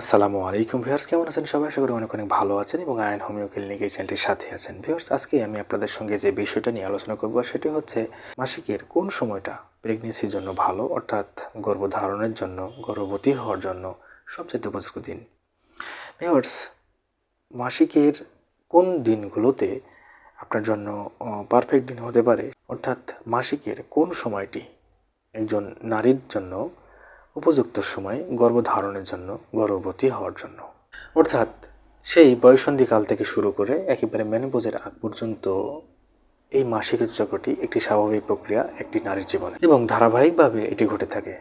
আসসালামু আলাইকুম ভিউয়ার্স, কেমন আছেন সবাই? আশা করি অনেক অনেক ভালো আছেন এবং আয়ন হোমিও ক্লিনিক এই চ্যানেলটির সাথে আছেন। ভিউয়ার্স, আজকে আমি আপনাদের সঙ্গে যে বিষয়টা নিয়ে আলোচনা করব, সেটি হচ্ছে মাসিকের কোন সময়টা প্রেগনেন্সির জন্য ভালো, অর্থাৎ গর্ভধারণের জন্য, গর্ভবতী হওয়ার জন্য সবচেয়ে উপযুক্ত দিন? ভিউয়ার্স, মাসিকের কোন দিনগুলোতে আপনার জন্য পারফেক্ট দিন হতে পারে? অর্থাৎ মাসিকের কোন সময়টি একজন নারীর জন্য উপযুক্ত সময় গর্ভধারণের জন্য গর্ভবতী হওয়ার জন্য। অর্থাৎ সেই বয়সন্ধিকাল থেকে শুরু করে একেবারে মেনোপোজের আগ পর্যন্ত এই মাসিক চক্রটি একটি স্বাভাবিক প্রক্রিয়া, একটি নারীর জীবনে। এবং ধারাবাহিকভাবে এটি ঘটে থাকে।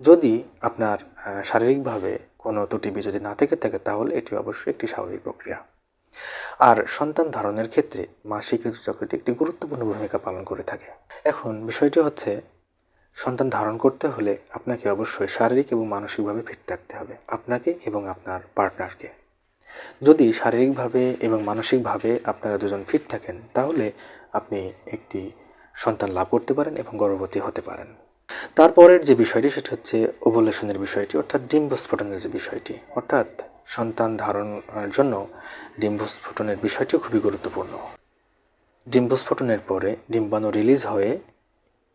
যদি আপনার শারীরিকভাবে কোনো ত্রুটি যদি না থেকে থাকে, তাহলে এটি অবশ্যই একটি স্বাভাবিক প্রক্রিয়া। আর সন্তান ধারণের ক্ষেত্রে মাসিক ঋতুচক্রটি একটি গুরুত্বপূর্ণ ভূমিকা পালন করে থাকে। এখন বিষয়টি হচ্ছে সন্তান ধারণ করতে হলে আপনাকে অবশ্যই শারীরিক এবং মানসিকভাবে ফিট থাকতে হবে, আপনাকে এবং আপনার পার্টনারকে যদি শারীরিকভাবে এবং মানসিকভাবে আপনারা দুজন ফিট থাকেন, তাহলে আপনি একটি সন্তান লাভ করতে পারেন এবং গর্ভবতী হতে পারেন। তারপরের যে বিষয়টি, সেটি হচ্ছে ওভুলেশনের বিষয়টি, অর্থাৎ ডিম্বস্ফোটনের যে বিষয়টি। অর্থাৎ সন্তান ধারণের জন্য ডিম্বস্ফোটনের বিষয়টিও খুবই গুরুত্বপূর্ণ। ডিম্বস্ফোটনের পরে ডিম্বাণু রিলিজ হয়ে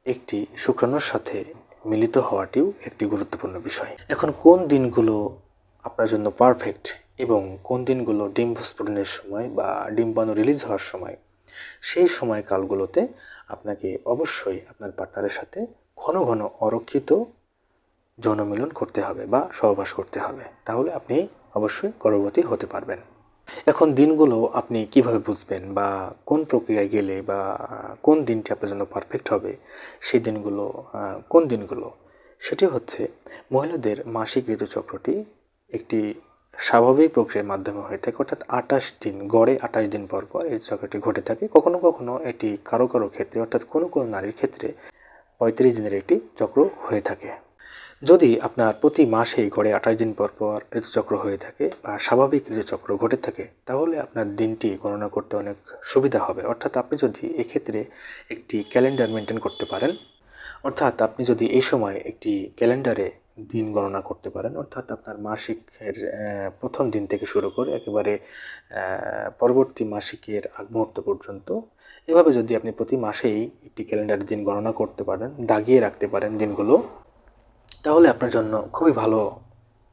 একটি শুক্রাণুর সাথে মিলিত হওয়াটিও একটি গুরুত্বপূর্ণ বিষয়। এখন কোন দিনগুলো আপনার জন্য পারফেক্ট এবং কোন দিনগুলো ডিম্বস্ফোটনের সময় বা ডিম্বাণু রিলিজ হওয়ার সময়, সেই সময়কালগুলোতে আপনাকে অবশ্যই আপনার পার্টনারের সাথে ঘন ঘন অরক্ষিত যৌনমিলন করতে হবে বা সহবাস করতে হবে। তাহলে আপনি অবশ্যই গর্ভবতী হতে পারবেন। এখন দিনগুলো আপনি কীভাবে বুঝবেন বা কোন প্রক্রিয়ায় গেলে বা কোন দিনটি আপনার জন্য পারফেক্ট হবে, সেই দিনগুলো কোন দিনগুলো? সেটি হচ্ছে মহিলাদের মাসিক ঋতুচক্রটি একটি স্বাভাবিক প্রক্রিয়ার মাধ্যমে হয়ে থাকে, অর্থাৎ আঠাশ দিন, গড়ে আঠাশ দিন পর পর এই চক্রটি ঘটে থাকে। কখনো কখনো এটি কারও কারও ক্ষেত্রে, অর্থাৎ কোনো কোনো নারীর ক্ষেত্রে পঁয়ত্রিশ দিনের একটি চক্র হয়ে থাকে। যদি আপনার প্রতি মাসেই গড়ে আঠাশ দিন পর পর ঋতুচক্র হয়ে থাকে বা স্বাভাবিক ঋতুচক্র ঘটে থাকে, তাহলে আপনার দিনটি গণনা করতে অনেক সুবিধা হবে। অর্থাৎ আপনি যদি এক্ষেত্রে একটি ক্যালেন্ডার মেনটেন করতে পারেন, অর্থাৎ আপনি যদি এই সময় একটি ক্যালেন্ডারে দিন গণনা করতে পারেন, অর্থাৎ আপনার মাসিকের প্রথম দিন থেকে শুরু করে একেবারে পরবর্তী মাসিকের আগ মুহূর্ত পর্যন্ত, এভাবে যদি আপনি প্রতি মাসেই একটি ক্যালেন্ডারের দিন গণনা করতে পারেন, দাগিয়ে রাখতে পারেন দিনগুলো তাহলে আপনার জন্য খুবই ভালো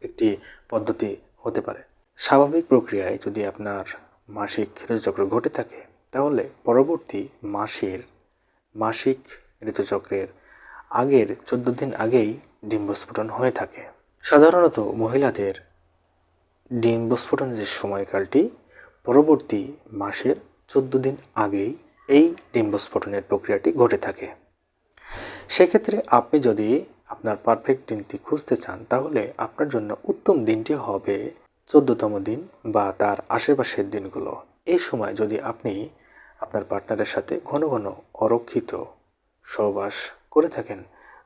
একটি পদ্ধতি হতে পারে। স্বাভাবিক প্রক্রিয়ায় যদি আপনার মাসিক ঋতুচক্র ঘটে থাকে, তাহলে পরবর্তী মাসের মাসিক ঋতুচক্রের আগের চোদ্দ দিন আগেই ডিম্বস্ফোটন হয়ে থাকে। সাধারণত মহিলাদের ডিম্বস্ফোটনের যে সময়কালটি, পরবর্তী মাসের চোদ্দ দিন আগেই এই ডিম্বস্ফোটনের প্রক্রিয়াটি ঘটে থাকে। সেক্ষেত্রে আপনি যদি আপনার পারফেক্ট দিনটি খুঁজতে চান, তাহলে আপনার জন্য উত্তম দিনটি হবে চোদ্দতম দিন বা তার আশেপাশের দিনগুলো। এই সময় যদি আপনি আপনার পার্টনারের সাথে ঘন ঘন অরক্ষিত সহবাস করে থাকেন,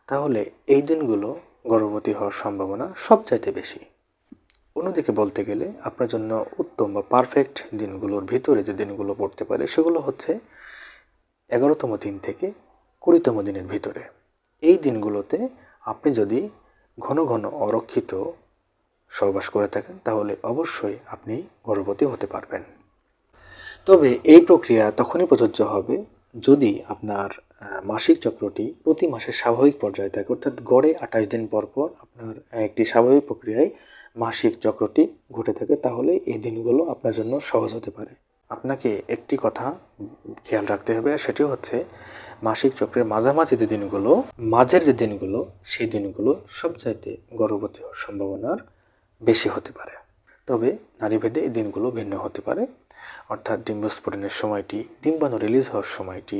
তাহলে এই দিনগুলো গর্ভবতী হওয়ার সম্ভাবনা সবচাইতে বেশি। অন্যদিকে বলতে গেলে আপনার জন্য উত্তম বা পারফেক্ট দিনগুলোর ভিতরে যে দিনগুলো পড়তে পারে, সেগুলো হচ্ছে এগারোতম দিন থেকে কুড়িতম দিনের ভিতরে। এই দিনগুলোতে আপনি যদি ঘন ঘন অরক্ষিত সহবাস করে থাকেন, তাহলে অবশ্যই আপনি গর্ভবতী হতে পারবেন। তবে এই প্রক্রিয়া তখনই প্রযোজ্য হবে যদি আপনার মাসিক চক্রটি প্রতি মাসে স্বাভাবিক পর্যায়ে থাকে। অর্থাৎ গড়ে আঠাশ দিন পর পর আপনার একটি স্বাভাবিক প্রক্রিয়ায় মাসিক চক্রটি ঘটে থাকে, তাহলে এই দিনগুলো আপনার জন্য সহজ হতে পারে। আপনাকে একটি কথা খেয়াল রাখতে হবে সেটি হচ্ছে মাসিক চক্রের মাঝামাঝি যে দিনগুলো, মাঝের যে দিনগুলো, সেই দিনগুলো সবচাইতে গর্ভবতী হওয়ার সম্ভাবনার বেশি হতে পারে। তবে নারীভেদে এই দিনগুলো ভিন্ন হতে পারে। অর্থাৎ ডিম্বস্ফোটনের সময়টি, ডিম্বাণু রিলিজ হওয়ার সময়টি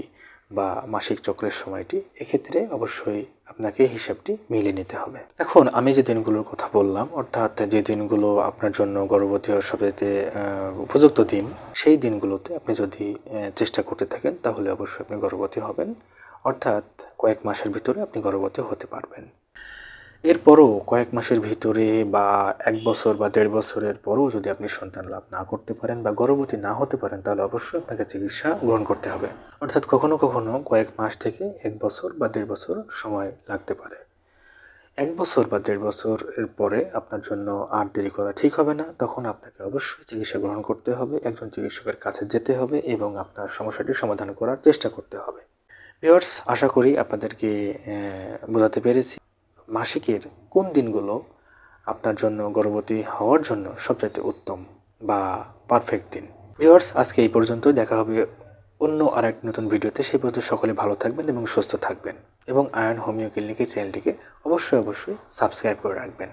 বা মাসিক চক্রের সময়টি, এক্ষেত্রে অবশ্যই আপনাকে হিসাবটি মিলিয়ে নিতে হবে। এখন আমি যে দিনগুলোর কথা বললাম, অর্থাৎ যে দিনগুলো আপনার জন্য গর্ভবতী হওয়ার সবচেয়ে উপযুক্ত দিন, সেই দিনগুলোতে আপনি যদি চেষ্টা করতে থাকেন, তাহলে অবশ্যই আপনি গর্ভবতী হবেন। অর্থাৎ কয়েক মাসের ভিতরে আপনি গর্ভবতী হতে পারবেন। এরপরও কয়েক মাসের ভিতরে বা এক বছর বা দেড় বছরের পরও যদি আপনি সন্তান লাভ না করতে পারেন বা গর্ভবতী না হতে পারেন, তাহলে অবশ্যই আপনাকে চিকিৎসা গ্রহণ করতে হবে। অর্থাৎ কখনো কখনো কয়েক মাস থেকে এক বছর বা দেড় বছর সময় লাগতে পারে। এক বছর বা দেড় বছরের পরে আপনার জন্য আর দেরি করা ঠিক হবে না। তখন আপনাকে অবশ্যই চিকিৎসা গ্রহণ করতে হবে, একজন চিকিৎসকের কাছে যেতে হবে এবং আপনার সমস্যাটি সমাধান করার চেষ্টা করতে হবে। ভিওর্স আশা করি আপনাদেরকে বোঝাতে পেরেছি। মাসিকের কোন দিনগুলো আপনার জন্য গর্ভবতী হওয়ার জন্য সবচাইতে উত্তম বা পারফেক্ট দিন? ভিওর্স আজকে এই পর্যন্ত দেখা হবে অন্য আর এক নতুন ভিডিওতে। সেই পর্যন্ত সকলে ভালো থাকবেন এবং সুস্থ থাকবেন। এবং আয়ন হোমিও ক্লিনিকের চ্যানেলটিকে অবশ্যই অবশ্যই সাবস্ক্রাইব করে রাখবেন।